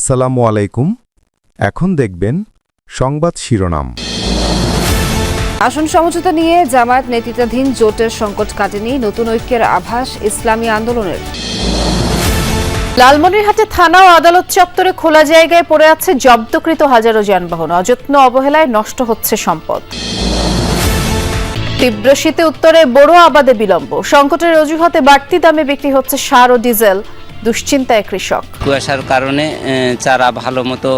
আসসালামু আলাইকুম। এখন দেখবেন সংবাদ শিরোনাম। আসন সমঝোতা নিয়ে জামায়াত নেতৃত্বাধীন জোটের সংকট কাটেনি নতুন ঐক্যের আভাস ইসলামী আন্দোলনের। লালমনিরহাটে থানা ও আদালত চত্বরে খোলা জায়গায় পড়ে আছে জব্দকৃত হাজারো যানবাহন। অযত্ন অবহেলায় নষ্ট হচ্ছে সম্পদ। তীব্র শীতে উত্তরে বড় আবাদে বিলম্ব। সংকটের অজুহাতে বাড়তি দামে বিক্রি হচ্ছে সার ও ডিজেল। দুশ্চিন্তায় কৃষক। কুয়াশার কারণে চারা ভালো মতো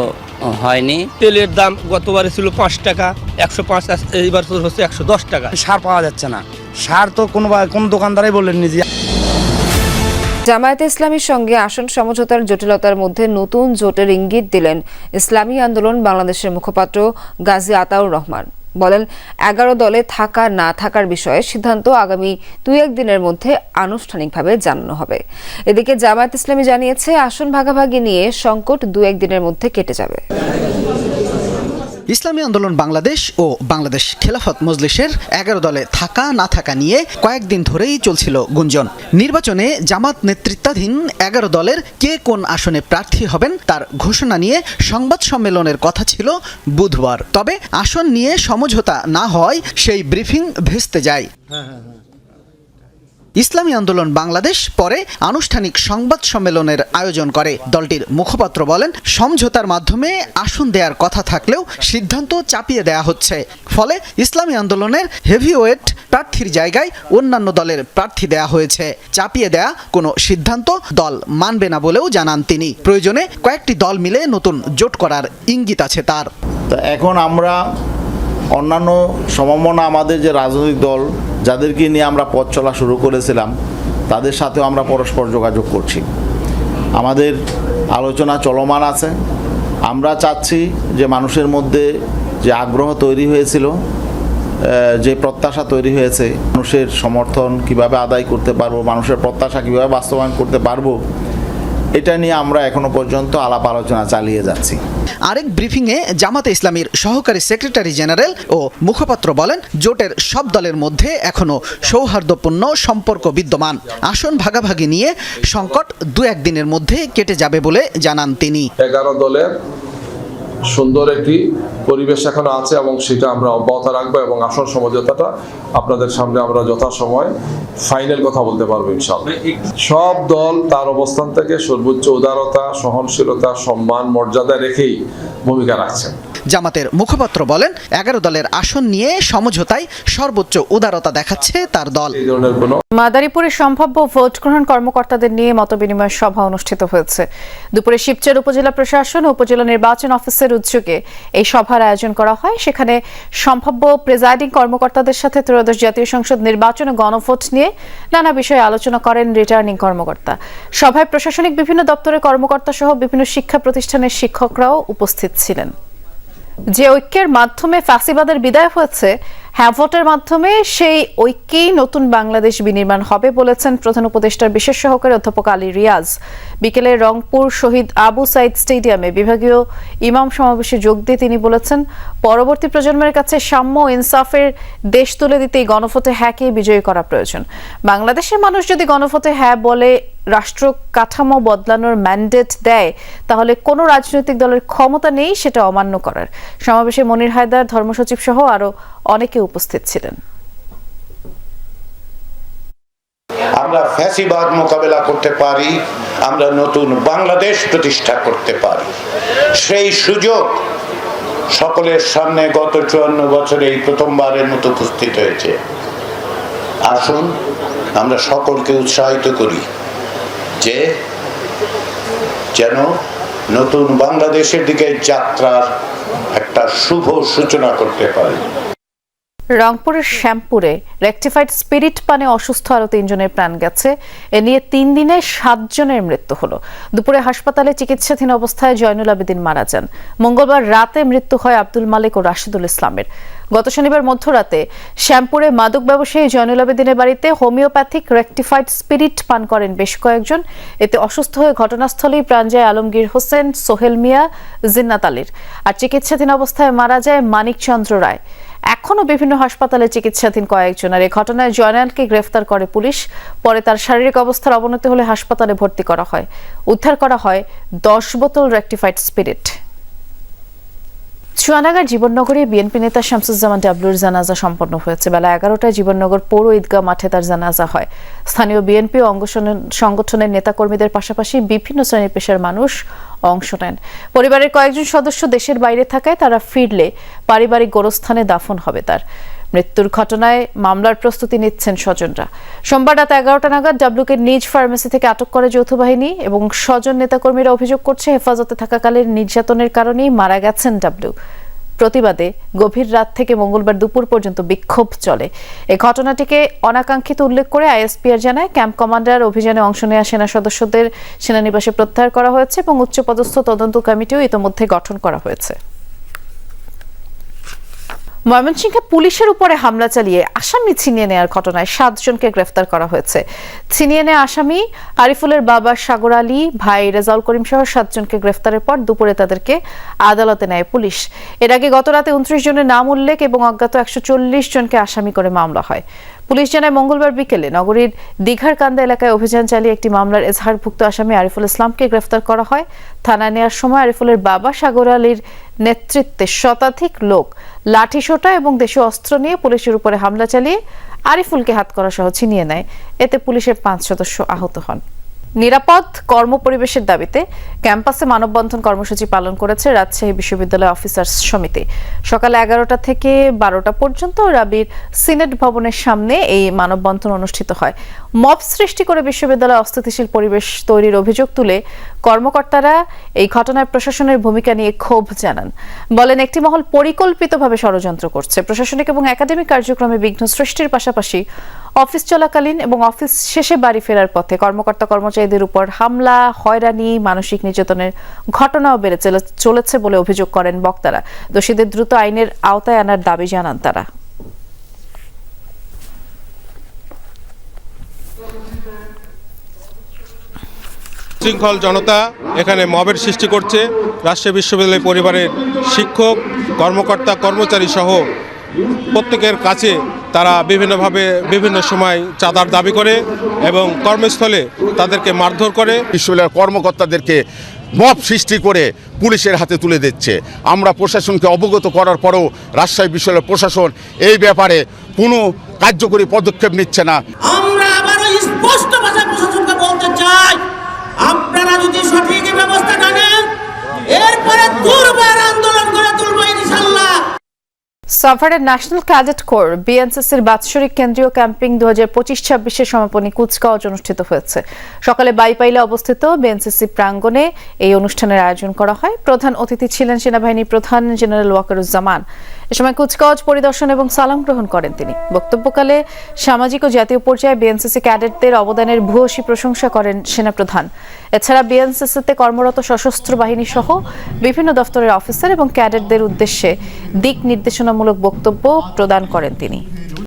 হয়নি। তেলের দাম গতবারে ছিল পাঁচ টাকা একশো পাঁচ এইবার হচ্ছে একশো দশ টাকা। সার পাওয়া যাচ্ছে না। সার তো কোনো কোন দোকানদারাই বললেন যে জামায়াতে ইসলামীর সঙ্গে আসন সমঝোতার জটিলতার মধ্যে নতুন জোটের ইঙ্গিত দিলেন ইসলামী আন্দোলন বাংলাদেশের মুখপাত্র গাজী আতাউর রহমান। বলেন, এগারো দলে থাকা না থাকার বিষয়ে সিদ্ধান্ত আগামী দুই একদিনের মধ্যে আনুষ্ঠানিকভাবে জানানো হবে। এদিকে জামায়াত ইসলামী জানিয়েছে, আসন ভাগাভাগি নিয়ে সংকট দু একদিনের মধ্যে কেটে যাবে। ইসলামী আন্দোলন বাংলাদেশ ও বাংলাদেশ খেলাফত মজলিসের এগারো দলে থাকা, না থাকা নিয়ে কয়েকদিন ধরেই চলছিল গুঞ্জন। নির্বাচনে জামাত নেতৃত্বাধীন এগারো দলের কে কোন আসনে প্রার্থী হবেন তার ঘোষণা নিয়ে সংবাদ সম্মেলনের কথা ছিল বুধবার। তবে আসন নিয়ে সমঝোতা না হয় সেই ব্রিফিং ভেস্তে যায়। ইসলামী আন্দোলন বাংলাদেশ পরে আনুষ্ঠানিক সংবাদ সম্মেলনের আয়োজন করে। দলটির মুখপাত্র বলেন, সমঝোতার মাধ্যমে আসন দেওয়ার কথা থাকলেও সিদ্ধান্ত চাপিয়ে দেয়া হচ্ছে। ফলে ইসলামী আন্দোলনের হেভিওয়েট প্রার্থীর জায়গায় অন্যান্য দলের প্রার্থী দেয়া হয়েছে। চাপিয়ে দেয়া কোনো সিদ্ধান্ত দল মানবে না বলেও জানান তিনি। প্রয়োজনে কয়েকটি দল মিলে নতুন জোট করার ইঙ্গিত আছে তার। এখন আমরা অন্যান্য সমমনা আমাদের যে রাজনৈতিক দল যাদেরকে নিয়ে আমরা পথ চলা শুরু করেছিলাম, তাদের সাথেও আমরা পরস্পর যোগাযোগ করছি। আমাদের আলোচনা চলমান আছে। আমরা চাচ্ছি যে মানুষের মধ্যে যে আগ্রহ তৈরি হয়েছিল যে প্রত্যাশা তৈরি হয়েছে, মানুষের সমর্থন কীভাবে আদায় করতে পারব, মানুষের প্রত্যাশা কীভাবে বাস্তবায়ন করতে পারব এটা নিয়ে আমরা এখনও পর্যন্ত আলাপ আলোচনা চালিয়ে যাচ্ছি। আরেক ব্রিফিংয়ে জামাতে ইসলামীর সহকারী সেক্রেটারি জেনারেল ও মুখপাত্র বলেন জোটের সব দলের মধ্যে এখনও সৌহার্দ্যপূর্ণ সম্পর্ক বিদ্যমান। আসন ভাগাভাগি নিয়ে সংকট দু একদিনের মধ্যে কেটে যাবে বলে জানান তিনি। এগারো দলের সুন্দর একটি পরিবেশ এখনও আছে এবং সেটা আমরা অব্যাহত রাখব এবং আসন সমঝোতাটা আপনাদের সামনে আমরা যথাসময় ফাইনাল কথা বলতে পারব ইনশাল্লাহ সব দল তার অবস্থান থেকে সর্বোচ্চ উদারতা সহনশীলতা সম্মান মর্যাদা রেখেই ভূমিকা রাখছেন। জামাতের মুখপাত্র বলেন এগারো দলের আসন নিয়ে সমঝোতায় সর্বোচ্চ উদারতা দেখাচ্ছে তার দল। ধরনের কোনো মাদারীপুরে সম্ভাব্য ভোট গ্রহণ কর্মকর্তাদের নিয়ে মতবিনিময় সভা অনুষ্ঠিত হয়েছে। দুপুরে শিবচর উপজেলা প্রশাসন ও উপজেলা নির্বাচন অফিসের উদ্যোগে এই সভার আয়োজন করা হয়। সেখানে সম্ভাব্য প্রেজাইডিং কর্মকর্তাদের সাথে ত্রয়োদশ জাতীয় সংসদ নির্বাচন ও গণভোট নিয়ে নানা বিষয়ে আলোচনা করেন রিটার্নিং কর্মকর্তা। সভায় প্রশাসনিক বিভিন্ন দপ্তরের কর্মকর্তা সহ বিভিন্ন শিক্ষা প্রতিষ্ঠানের শিক্ষকরাও উপস্থিত ছিলেন। যে ঐক্যের মাধ্যমে ফাঁসিবাদের বিদায় হয়েছে হ্যাঁ ভোটের মাধ্যমে সেই ঐক্যেই নতুন বাংলাদেশ বিনির্মাণ হবে বলেছেন প্রধান উপদেষ্টার বিশেষ সহকারী অধ্যাপক আলী রিয়াজ। বিকেলে রংপুর শহীদ আবু সাইদ স্টেডিয়ামে বিভাগীয় ইমাম সমাবেশে যোগ দিয়ে তিনি বলেছেন, পরবর্তী প্রজন্মের কাছে সাম্য ইনসাফের দেশ তুলে দিতে গণভোটে হ্যাঁকে বিজয়ী করা প্রয়োজন। বাংলাদেশের মানুষ যদি গণভোটে হ্যাঁ বলে রাষ্ট্র কাঠামো বদলানোর ম্যান্ডেট দেয়, তাহলে কোনো রাজনৈতিক দলের ক্ষমতা নেই সেটা অমান্য করার। সমাবেশে মনির হায়দার, ধর্মসচিব সহ আরও অনেকে উপস্থিত ছিলেন। আমরা ফ্যাসিবাদ মোকাবেলা করতে পারি, আমরা নতুন বাংলাদেশ প্রতিষ্ঠা করতে পারি। সেই সুযোগ সকলের সামনে গত চুয়ান্ন বছরে এই প্রথমবারের মতো উপস্থিত হয়েছে। আসুন, আমরা সকলকে উৎসাহিত করি। যে যেন নতুন বাংলাদেশের দিকে যাত্রার একটা শুভ সূচনা করতে পারি। রংপুরের শ্যামপুরে রেকটিফাইড স্পিরিট পানে অসুস্থ আরও তিনজনের প্রাণ গেছে। এ নিয়ে তিন দিনে সাতজনের মৃত্যু হলো। দুপুরে হাসপাতালে চিকিৎসাধীন অবস্থায় জয়নুল আবেদিন মারা যান। মঙ্গলবার রাতে মৃত্যু হয় আব্দুল মালিক ও রাশিদুল ইসলামের। গত শনিবার মধ্যরাতে শ্যামপুরে মাদক ব্যবসায়ী জয়নুল আবেদিনের বাড়িতে হোমিওপ্যাথিক রেকটিফাইড স্পিরিট পান করেন বেশ কয়েকজন। এতে অসুস্থ হয়ে ঘটনাস্থলেই প্রাণ যায় আলমগীর হোসেন, সোহেল মিয়া, জিন্নাত আলীর। আর চিকিৎসাধীন অবস্থায় মারা যায় মানিক চন্দ্র রায়। এখনও বিভিন্ন হাসপাতালে চিকিৎসাধীন কয়েকজন আর এই ঘটনায় জয়নালকে গ্রেফতার করে পুলিশ। পরে তার শারীরিক অবস্থার অবনতি হলে হাসপাতালে ভর্তি করা হয়। উদ্ধার করা হয় দশ বোতল রেক্টিফাইড স্পিরিট। চুয়ানাগার জীবননগরে বিএনপি নেতা শামসুজ্জামান ডাবলুর জানাজা সম্পন্ন হয়েছে। বেলা এগারোটায় জীবননগর পৌর ঈদগাহ মাঠে তার জানাজা হয়। স্থানীয় বিএনপি অঙ্গ সংগঠনের নেতাকর্মীদের পাশাপাশি বিভিন্ন শ্রেণির পেশার মানুষ অংশ নেন। পরিবারের কয়েকজন সদস্য দেশের বাইরে থাকায় তারা ফিরলে পারিবারিক গোরস্থানে দাফন হবে তার। মৃত্যুর ঘটনায় মামলার প্রস্তুতি নিচ্ছেন স্বজনরা। সোমবার রাত এগারোটা নাগাদ ডাবলুকে নিজ ফার্মেসি থেকে আটক করে যৌথ বাহিনী এবং স্বজন নেতাকর্মীরা অভিযোগ করছে হেফাজতে থাকাকালীন নির্যাতনের কারণেই মারা গেছেন ডাবলু। প্রতিবাদে গভীর রাত থেকে মঙ্গলবার দুপুর পর্যন্ত বিক্ষোভ চলে। এ ঘটনাটিকে অনাকাঙ্ক্ষিত উল্লেখ করে আইএসপিআর জানায়, ক্যাম্প কমান্ডার অভিযানে অংশ নেওয়া সেনা সদস্যদের সেনানিবাসে প্রত্যাহার করা হয়েছে এবং উচ্চপদস্থ তদন্ত কমিটিও ইতোমধ্যে গঠন করা হয়েছে। ময়মনসিংহে পুলিশের উপরে হামলা চালিয়ে আসামি ছিনিয়ে নেওয়ার ঘটনায় সাতজনকে গ্রেফতার করা হয়েছে। ছিনিয়ে নেওয়া আসামি আরিফুলের বাবা সাগর আলী, ভাই রেজাউল করিম সহ সাতজনকে গ্রেফতারের পর দুপুরে তাদেরকে আদালতে নেয় পুলিশ। এর আগে গত রাতে উনত্রিশ জনের নাম উল্লেখ এবং অজ্ঞাত একশো চল্লিশ জনকে আসামি করে মামলা হয়। পুলিশ জানায় মঙ্গলবার বিকেলে নগরীর দীঘার কান্দা এলাকায় অভিযান চালিয়ে একটি মামলার এজাহারভুক্ত আসামি আরিফুল ইসলামকে গ্রেফতার করা হয়। থানায় নেওয়ার সময় আরিফুলের বাবা সাগর আলীর নেতৃত্বে শতাধিক লোক লাঠিসোঁটা এবং দেশীয় অস্ত্র নিয়ে পুলিশের উপরে হামলা চালিয়ে আরিফুলকে হাত করা সহ ছিনিয়ে নেয়। এতে পুলিশের পাঁচ সদস্য আহত হন। নিরাপদ কর্মপরিবেশের দাবিতে ক্যাম্পাসে মানববন্ধন কর্মসূচি পালন করেছে রাজশাহী বিশ্ববিদ্যালয় অফিসার্স সমিতি। সকাল এগারোটা থেকে বারোটা পর্যন্ত রাবির সিনেট ভবনের সামনে এই মানববন্ধন অনুষ্ঠিত হয়। মব সৃষ্টি করে বিশ্ববিদ্যালয়ে অস্থিতিশীল পরিবেশ তৈরির অভিযোগ তুলে কর্মকর্তারা এই ঘটনায় প্রশাসনের ভূমিকা নিয়ে ক্ষোভ জানান। বলেন, একটি মহল পরিকল্পিতভাবে ষড়যন্ত্র করছে। প্রশাসনিক এবং একাডেমিক কার্যক্রমে বিঘ্ন সৃষ্টির পাশাপাশি অফিস চলাকালীন এবং অফিস শেষে বাড়ি ফেরার পথে কর্মকর্তা কর্মচারীদের উপর হামলা, হয়রানি, মানসিক নির্যাতনের ঘটনাও বেড়ে চলেছে বলে অভিযোগ করেন বক্তারা। দোষীদের দ্রুত আইনের আওতায় আনার দাবি জানান তারা। শৃঙ্খল জনতা এখানে মবের সৃষ্টি করছে। রাজশাহী বিশ্ববিদ্যালয় পরিবারের শিক্ষক, কর্মকর্তা, কর্মচারী সহ প্রত্যেকের কাছে তারা বিভিন্নভাবে বিভিন্ন সময় চাঁদার দাবি করে এবং কর্মস্থলে তাদেরকে মারধর করে। বিশ্ববিদ্যালয়ের কর্মকর্তাদেরকে মব সৃষ্টি করে পুলিশের হাতে তুলে দিচ্ছে। আমরা প্রশাসনকে অবগত করার পরেও রাজশাহী বিশ্ববিদ্যালয়ের প্রশাসন এই ব্যাপারে কোনো কার্যকরী পদক্ষেপ নিচ্ছে না। আমরা আবারও স্পষ্ট ভাষায় প্রশাসনকে বলতে চাই আপনারা যদি সঠিক ব্যবস্থা না নেন এরপরে দুর্বার আন্দোলন করে তুলবো ইনশাল্লাহ সাভারের ন্যাশনাল ক্যাডেট কোর বিএনসিসির বাৎসরিক কেন্দ্রীয় ক্যাম্পিং দু হাজার পঁচিশ ছাব্বিশের সমাপনী কুচকাওয়াজ অনুষ্ঠিত হয়েছে। সকালে বাইপাইলে অবস্থিত বিএনসিসি প্রাঙ্গণে এই অনুষ্ঠানের আয়োজন করা হয়। প্রধান অতিথি ছিলেন সেনাবাহিনী প্রধান জেনারেল ওয়াকারুজ্জামান। এ সময় কুচকাওয়াজ, পরিদর্শন এবং সালাম গ্রহণ করেন তিনি। বক্তব্যকালে সামাজিক ও জাতীয় পর্যায়ে বিএনসিসি ক্যাডেটদের অবদানের ভূয়সী প্রশংসা করেন সেনাপ্রধান। এছাড়া বিএনসিসিতে কর্মরত সশস্ত্র বাহিনী সহ বিভিন্ন দফতরের অফিসার এবং ক্যাডেটদের উদ্দেশ্যে দিক নির্দেশনামূলক বক্তব্য প্রদান করেন তিনি।